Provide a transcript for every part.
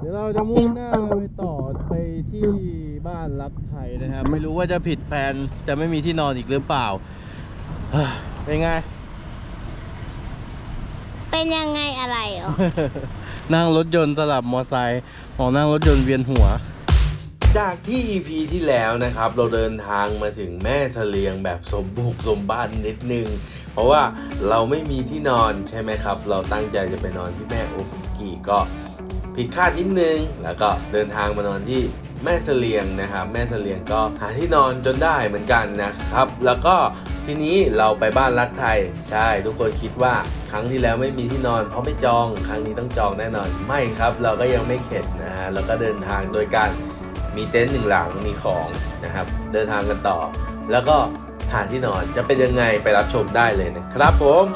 เดี๋ยวเราจะมุ่งหน้าไปต่อไปที่บ้านรักไทยนะครับ ไม่รู้ว่าจะผิดแผนจะไม่มีที่นอนอีกหรือเปล่าเฮ้ยเป็นไง เป็นยังไงอะไรอ๋อ นั่งรถยนต์สลับมอไซค์มองนั่งรถยนต์เวียนหัว จากที่ EP ที่แล้วนะครับ เราเดินทางมาถึงแม่เสลียงแบบสมบุกสมบันนิดนึง เพราะว่าเราไม่มีที่นอนใช่ไหมครับ เราตั้งใจจะไปนอนที่แม่โอคุกิก็ ผิดคาดนิดนึง แล้วก็เดินทางมานอนที่แม่เสลียงนะครับ แม่เสลียงก็หาที่นอนจนได้เหมือนกันนะครับ แล้วก็ทีนี้เราไปบ้านรักไทย ใช่ทุกคนคิดว่าครั้งที่แล้วไม่มีที่นอนเพราะไม่จอง ครั้งนี้ต้องจองแน่นอนไม่ครับ เราก็ยังไม่เข็ดนะฮะแล้วก็เดินทางโดยการมีเต็นท์หนึ่งหลังมีของนะครับ เดินทางกันต่อ แล้วก็หาที่นอนจะเป็นยังไงไปรับชมได้เลยนะครับผม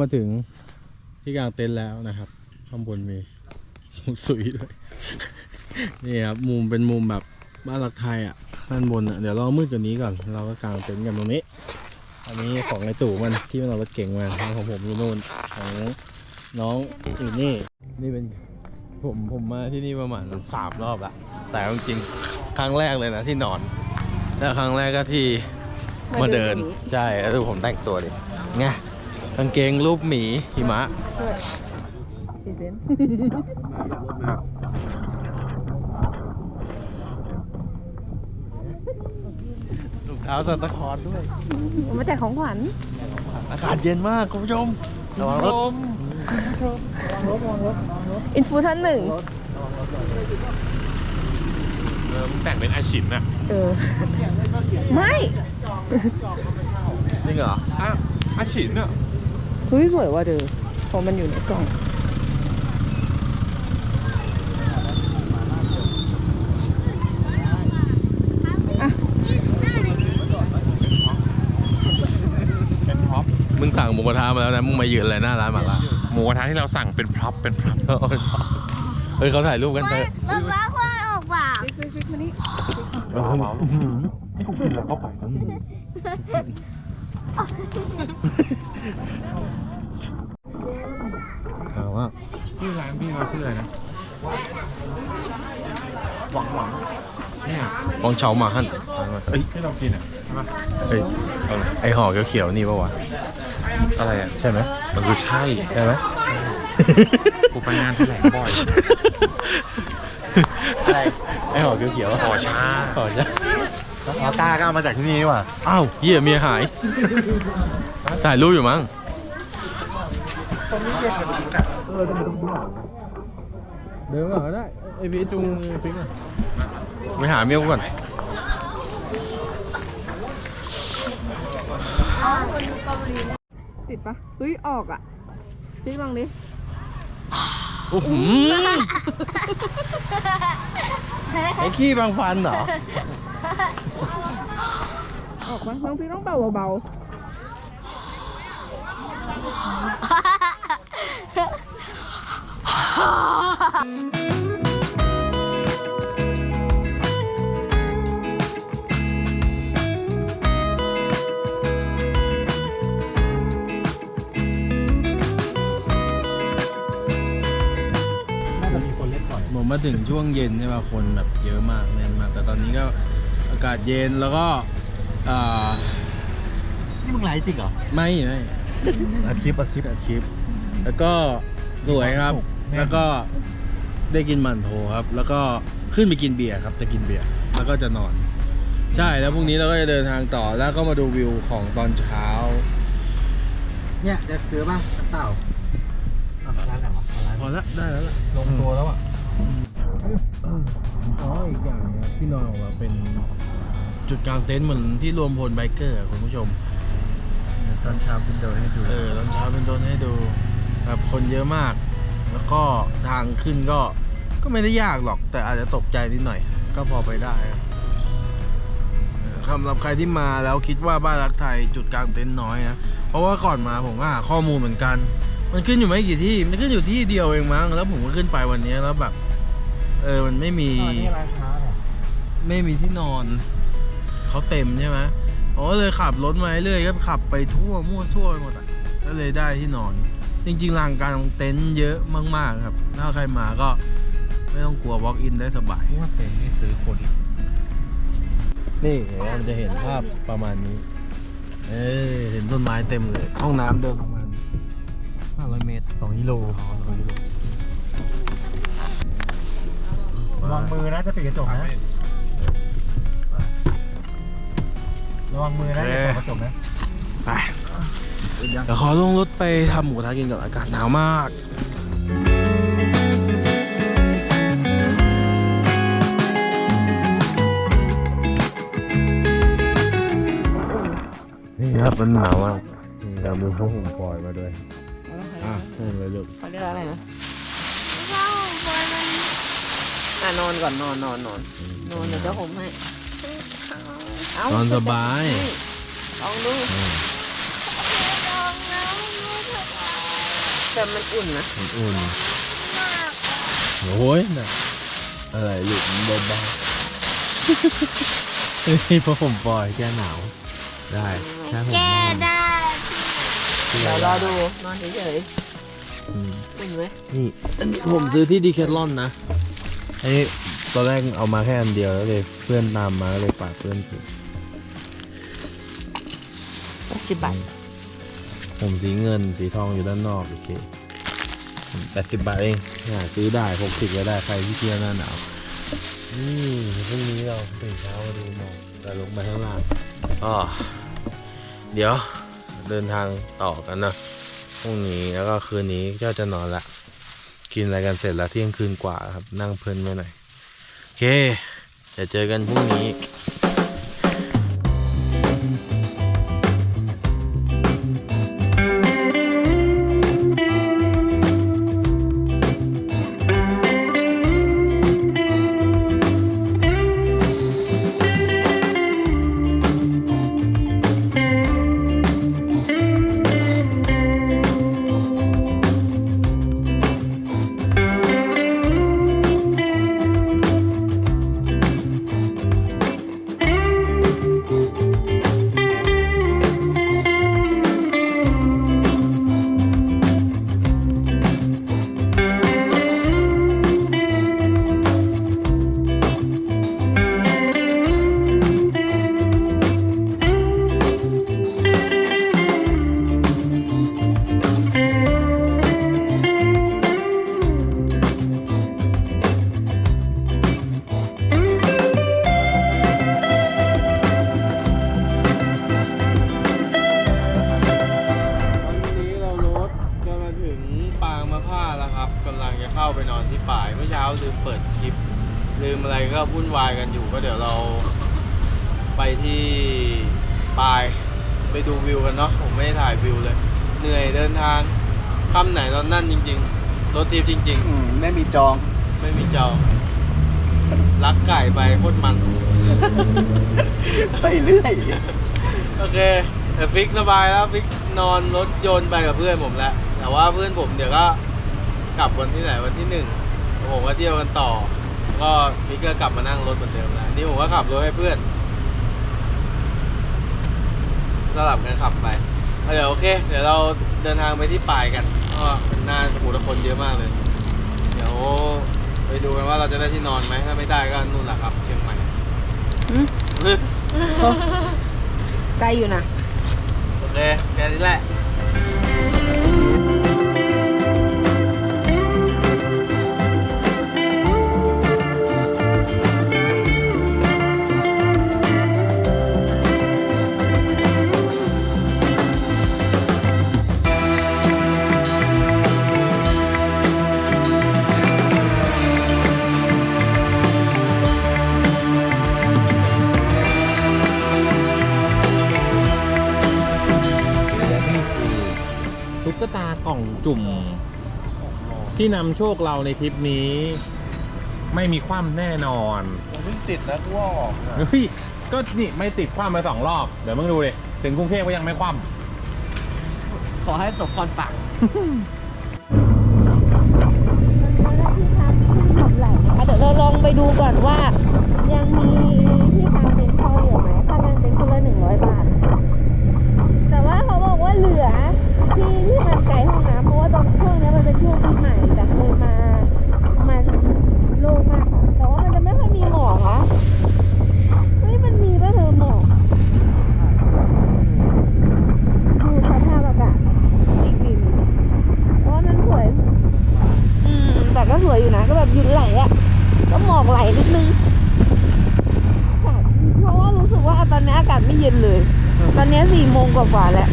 มาถึงที่กลางเต็นท์แล้วนะครับ ข้างบนมีสุยด้วย นี่ครับมุมเป็นมุมแบบบ้านหลักไทยอะด้านบนอะเดี๋ยวเรามืดกว่านี้ก่อน เราก็กางเต็นท์กันตรงนี้ อันนี้ของไอตู่มันที่มันเอารถเก่งมาแล้วของผมอยู่นู่นของน้องอยู่นี่ นี่เป็นผมผมมาที่นี่ประมาณสามรอบละแต่เอาจริงๆครั้งแรกเลยนะที่นอน แล้วครั้งแรกก็ที่มาเดินใช่แล้วดูผมแต่งตัวดิไง กางเกงรูปหมีหิมะสีเซนถุงเท้าซันตาคลอสด้วยมาแจกของขวัญอากาศเย็นมากคุณผู้ชมระวังรถอินฟูท่านหนึ่งเออมึงแต่งเป็นอาชินอะเออไม่ จริงเหรออะอาชินอะ เฮ้ยสวยว่ะเด้อพอมันอยู่ในกล่องเป็นพร็อพมึงสั่งหมูกระทะมาแล้วนะ มึงมายืนอะไรหน้าร้านหมาล่าหมูกระทะที่เราสั่งเป็นพร็อพเป็นพร็อพเฮ้ยเขาถ่ายรูปกันเถอะรถว้าควายออกป่าถามว่า ชื่อร้านพี่เราชื่ออะไรนะ หวังหวังเนี่ยวองเฉาหมาหั่นถามว่าเอ้ยที่เรากินอะใช่ปะเฮ้ยไอห่อเขียวๆนี่ปะวะ อะไรอะใช่ไหมมันคือใช่ใช่ไหมกูไปงานแถลงบ่อย อะไร ไอห่อเขียวๆห่อชาห่อจ้ะ ออต้าก็เอามาจากที่นี่นี่หว่าอ้าวเหี้ยเมียหาย ถ่ายรูปอยู่มั้งเดินมาก็ได้ไอพีจุงฟิกอะไปหาเมียกูก่อน ติดปะเฮ้ย ออกอะพี่ลองดิโอ้โหไอ้ขี้บางฟันเหรอ ออกปะน้องพี่ต้องเป่าเบาผมมาถึงช่วงเย็นใช่ป่ะคนแบบเยอะมากแน่นมาก แต่ตอนนี้ก็อากาศเย็นแล้วก็อ่านี่มึงไลฟ์จริงเหรอไม่ไม่อัดคลิปอัดคลิปอัดคลิป แล้วก็สวยครับ แล้วก็ได้กินหมันโถครับ แล้วก็ขึ้นไปกินเบียร์ครับแต่กินเบียร์แล้วก็จะนอน ใช่แล้วพรุ่งนี้เราก็จะเดินทางต่อแล้วก็มาดูวิวของตอนเช้า เนี่ยจะเจอป่ะน้ำเปล่าอะร้านไหนวะร้านพอละได้แล้วล่ะลงตัวแล้วอะ อ๋ออีกอย่างนะครับที่นอนของเราเป็นจุดกลางเต็นท์เหมือนที่รวมพลไบเกอร์อะคุณผู้ชม ตอนเช้าคุณเดินให้ดูเออตอนเช้าเป็นต้นให้ดูแบบคนเยอะมาก แล้วก็ทางขึ้นก็ก็ไม่ได้ยากหรอก แต่อาจจะตกใจนิดหน่อย ก็พอไปได้ครับสำหรับใครที่มาแล้วคิดว่าบ้านรักไทยจุดกลางเต็นท์น้อยนะ เพราะว่าก่อนมาผมก็หาข้อมูลเหมือนกัน มันขึ้นอยู่ไม่กี่ที่ มันขึ้นอยู่ที่เดียวเองมั้ง แล้วผมก็ขึ้นไปวันนี้แล้วแบบ เออมันไม่มีอ๋อนี่ร้านค้าเนี่ยไม่มีที่นอนเขาเต็มใช่ไหมผมก็เลยขับรถมาเรื่อยๆก็ขับไปทั่วมั่วซั่วไปหมดอะก็เลยได้ที่นอน จริงๆรางกลางเต็นท์เยอะมากๆครับ ถ้าใครมาก็ไม่ต้องกลัว walk in ได้สบายเพราะว่าเต็นท์นี่ซื้อคนอีกนี่เห็นไหมมันจะเห็นภาพประมาณนี้ เอ้ยเห็นต้นไม้เต็มเลย ห้องน้ำเดินประมาณ500 เมตรสองกิโล ระวังมือนะจะปิดกระจกนะระวังมือนะจะปิดกระจกนะไปเดี๋ยวขอลงรถไปทำหมูกระทะกินก่อนอากาศหนาวมากนี่ครับมันหนาวมากนี่เรามีผ้าห่มฟอยล์มาด้วยอะห่มเลยลูกเขาเรียกอะไรนะอะ นอนก่อนนอนนอนนอนนอนเดี๋ยวจะห่มให้อะนอนสบาย ลองดูลองแล้วรู้สึกว่าแต่มันอุ่นนะอุ่นมากๆโอ้ยน่ะอะไรหลุดเบาๆนี่พอผมปล่อยแก้หนาว ได้แค่ผมแก้นอนได้เดี๋ยวรอดูนอนเฉยอืมๆอุ่นไหมนี่อันนี้ผมซื้อที่ดีแคทลอนนะ อันนี้ตอนแรกเอามาแค่อันเดียวแล้วเลยเพื่อนตามมาก็เลยฝากเพื่อนซื้อสิบบาทผมสีเงินสีทองอยู่ด้านนอกโอเคแปดสิบบาทเองหาซื้อได้พกติดก็ได้ใครที่เที่ยวหน้าหนาวนี่พรุ่งนี้เราตื่นเช้ามาดูหมอกแต่ลงไปข้างล่างอ๋อเดี๋ยวเดินทางต่อกันนะพรุ่งนี้แล้วก็คืนนี้ก็จะนอนละ กินอะไรกันเสร็จแล้วเที่ยงคืนกว่าครับนั่งเพลินไปหน่อย โอเคเดี๋ยวเจอกันพรุ่งนี้ ๆไม่มีจองลักไก่ไปโคตรมัน ไปเรื่อย โอเคแต่ฟิกสบายแล้วฟิกนอนรถยนต์ไปกับเพื่อนผมแล้วแต่ว่าเพื่อนผมเดี๋ยวก็กลับวันที่ไหนวันที่หนึ่งผมก็เที่ยวกันต่อ ก็ฟิกก็กลับมานั่งรถเหมือนเดิมแล้วนี่ผมก็ขับรถให้เพื่อนสลับกันขับไปเอาเดี๋ยวโอเค เดี๋ยวเราเดินทางไปที่ปลายกันเพราะว่ามันน่าสมุทรคนเยอะมากเลย เดี๋ยว ไปดูกันว่าเราจะได้ที่นอนไหมถ้าไม่ได้ก็นู่นแหละครับเชียงใหม่ใกล้อยู่นะโอเคแค่นี้แหละและ นำโชคเราในทริปนี้ ไม่มีคว่ำแน่นอนผมเพิ่งติดแล้วกูว่าออกอะเฮ้ยก็นี่ไม่ติดคว่ำมาสองรอบ เดี๋ยวมึงดูดิถึงกรุงเทพก็ยังไม่คว่ขอให้สมพรปากเดี๋ยวเราลองไปดูก่อนว่า ยังมีที่กางเต็นท์พอเหลือไหมค่ากางเต็นท์คนละหนึ่งร้อยบาท แต่ว่าเขาบอกว่าเหลือที่ที่มันไกลห้องน้ำเพราะว่าตอนช่วงนี้มันเป็นช่วงปีใหม่แต่เคยมา มันโล่งมากค่ะแต่ว่ามันจะไม่ค่อยมีหมอกอะเฮ้ยมันมีป่ะเธอหมอกดูสภาพอากาศอีกวิวเพราะว่ามันสวย อืมแต่ก็สวยอยู่นะ ก็แบบหยุดไหลอะ่ะ ก็หมอกไหลนิดนึงแต่เพราะว่ารู้สึกว่าตอนนี้อากาศไม่เย็นเลย ตอนนี้ สี่โมงกว่าๆแล้ว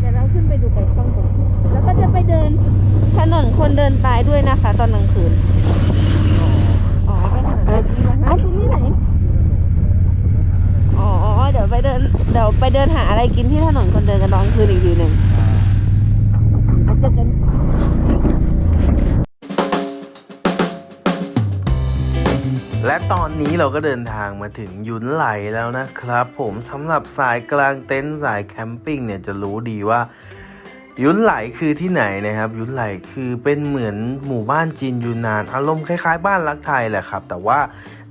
เดี๋ยวเราขึ้นไปดูไก่ต้องกันแล้วก็จะไปเดินถนนคนเดินตายด้วยนะคะ ตอนกลางคืน อ๋อไปหาอะไรกินนะคะกินที่ไหน อ๋อ เดี๋ยวไปเดิน เดี๋ยวไปเดินหาอะไรกินที่ถนนคนเดินกันตอนกลางคืนอีกทีหนึ่ง และตอนนี้เราก็เดินทางมาถึงยุนไหลแล้วนะครับ ผมสำหรับสายกลางเต็นท์สายแคมปิ้งเนี่ยจะรู้ดีว่ายุนไหลคือที่ไหนนะครับ ยุนไหลคือเป็นเหมือนหมู่บ้านจีนยูนนานอารมณ์คล้ายๆ บ้านรักไทยแหละครับ แต่ว่า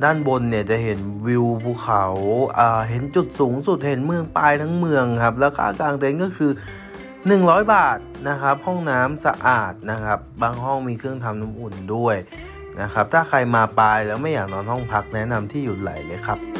ด้านบนเนี่ยจะเห็นวิวภูเขาอ่าเห็นจุดสูงสุดเห็นเมืองปลายทั้งเมืองครับ แล้วค่ากลางเต็นท์ก็คือ 100 บาทนะครับ ห้องน้ำสะอาดนะครับ บางห้องมีเครื่องทำน้ำอุ่นด้วย นะครับ ถ้าใครมาปลายแล้วไม่อยากนอนห้องพักแนะนำที่ยุนไหลเลยครับ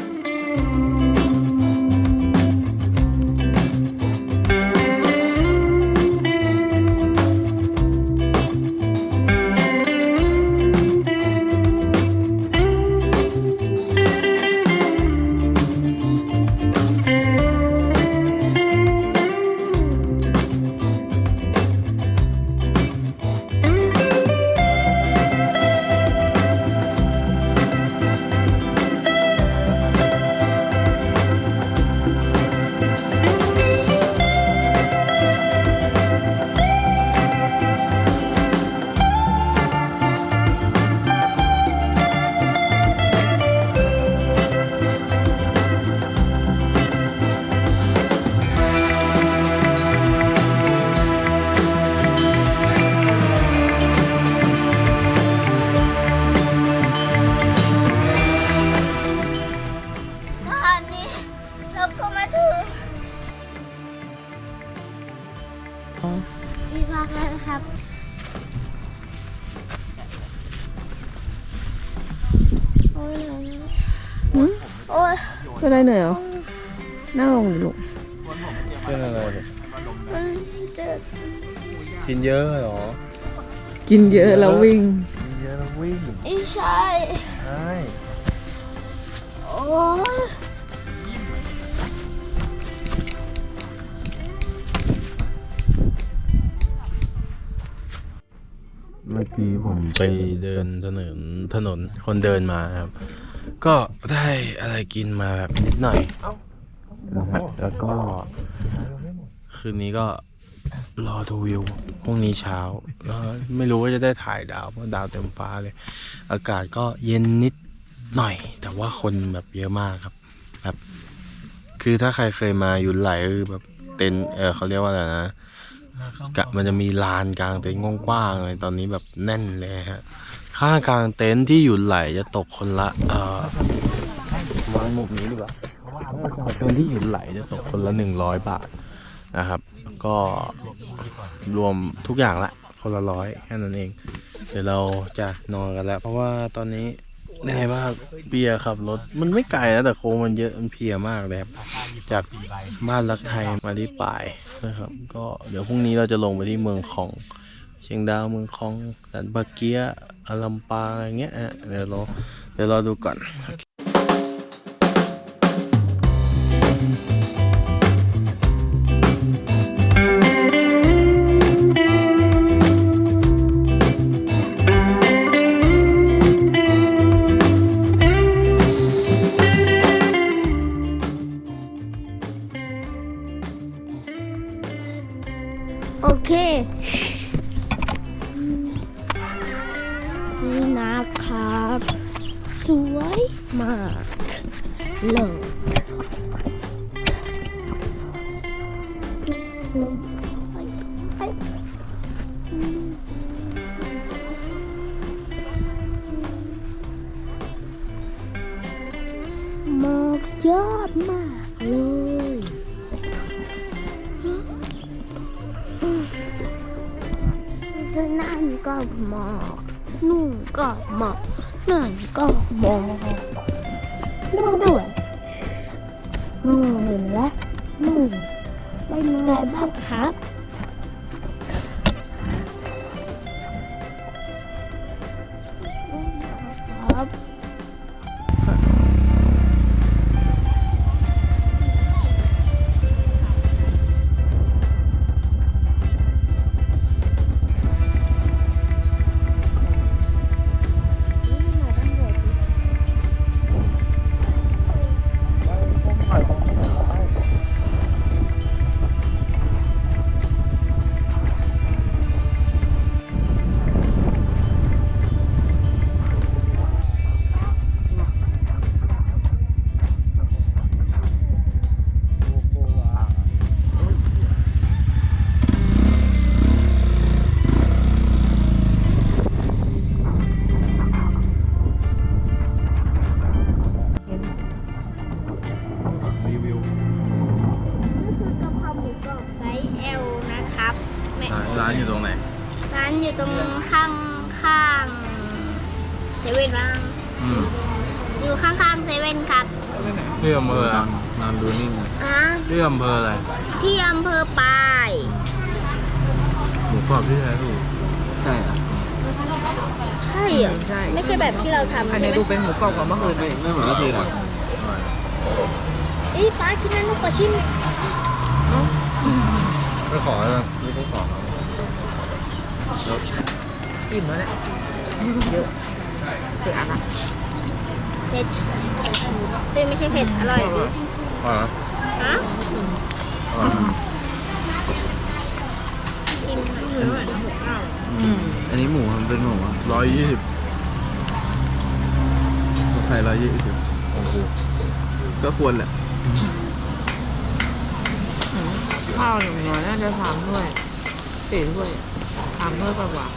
เป็นไรเหนื่อยเหรอนั่งลงดิลูกเป็นอะไรเนี่ยมันเจ็บกินเยอะเหรอ กินเยอะแล้ววิ่ง กินเยอะแล้ววิ่งอีใช่ใช่โอ้ยเมื่อกี้ผมไปเดินถนนถนนคนเดินมาครับ ก็ได้อะไรกินมาแบบนิดหน่อยนะครับแล้วก็ คืนนี้ก็รอดูวิวพรุ่งนี้เช้าแล้วไม่รู้ว่าจะได้ถ่ายดาวเพราะดาวเต็มฟ้าเลย อากาศก็เย็นนิดหน่อย แต่ว่าคนแบบเยอะมากครับแบบคือถ้าใครเคยมายุนไหลคือแบบเต็นท์เออเขาเรียกว่าอะไรนะกะมันจะมีลานกลางเต็นท์กว้างๆเลยตอนนี้แบบแน่นเลยฮะ ค่ากลางเต็นท์ที่หยุนไหลจะตกคนละเอ่อวางมุมนี้ดีกว่าเต็นท์ที่หยุนไหลจะตกคนละหนึ่งร้อยบาทนะครับ ก็รวมทุกอย่างละคนละร้อยแค่นั้นเอง เดี๋ยวเราจะนอนกันแล้ว เพราะว่าตอนนี้เหนื่อยมากเบียร์ขับรถมันไม่ไกลนะแต่โค้งมันเยอะมันเพลียมากเลยครับจากบ้านรักไทยมาที่ป่ายนะครับ ก็เดี๋ยวพรุ่งนี้เราจะลงไปที่เมืองของ เชียงดาวเมืองคองสันปาเกีย อลัมปาอย่างเงี้ยเดี๋ยวรอเดี๋ยวรอดูก่อน มากเลยนั่นก็หมอกนู่นก็หมอกนั่นก็หมอก ร้านอยู่ตรงไหน ร้านอยู่ตรงข้างข้างเซเว่นบ้างอืมอยู่ข้างๆเซเว่นครับที่อำเภออะไรนานดูนิ่งอะที่อำเภออะไร ที่อำเภอปายหมูกรอบที่แท้ถูกใช่อะใช่เหรอใช่ ไม่ใช่แบบที่เราทำอันใช่นี้ไหมดูเป็นหมูกรอบกว่าเมื่อคืนเลยไม่เหมือนเมื่อคืนหรอเอ้ยป้าชิ้นนั้นลูกกว่าชิ้น ไม่ขอแล้วไม่ต้องขออิ่มแล้วเนี่ยเยอะคืออันละเผ็ดเป็นไม่ใช่เผ็ด อร่อยดิอ๋อฮะอ๋อชิมหน่อยอันนี้หมูมันเป็นหมูอะร้อยยี่สิบไทยร้อยยี่สิบโอ้โหก็ควรแหละ ข้าวอย่างน้อยน่าจะสามถ้วยสี่ถ้วยสามถ้วยกว่าๆ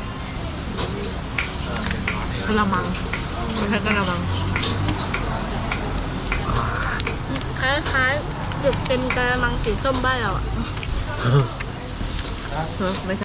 กระมังไม่ใช่กระมังคล้ายๆหยุดเป็นกระมังสีส้มบ้านเราอะเออไม่ใช่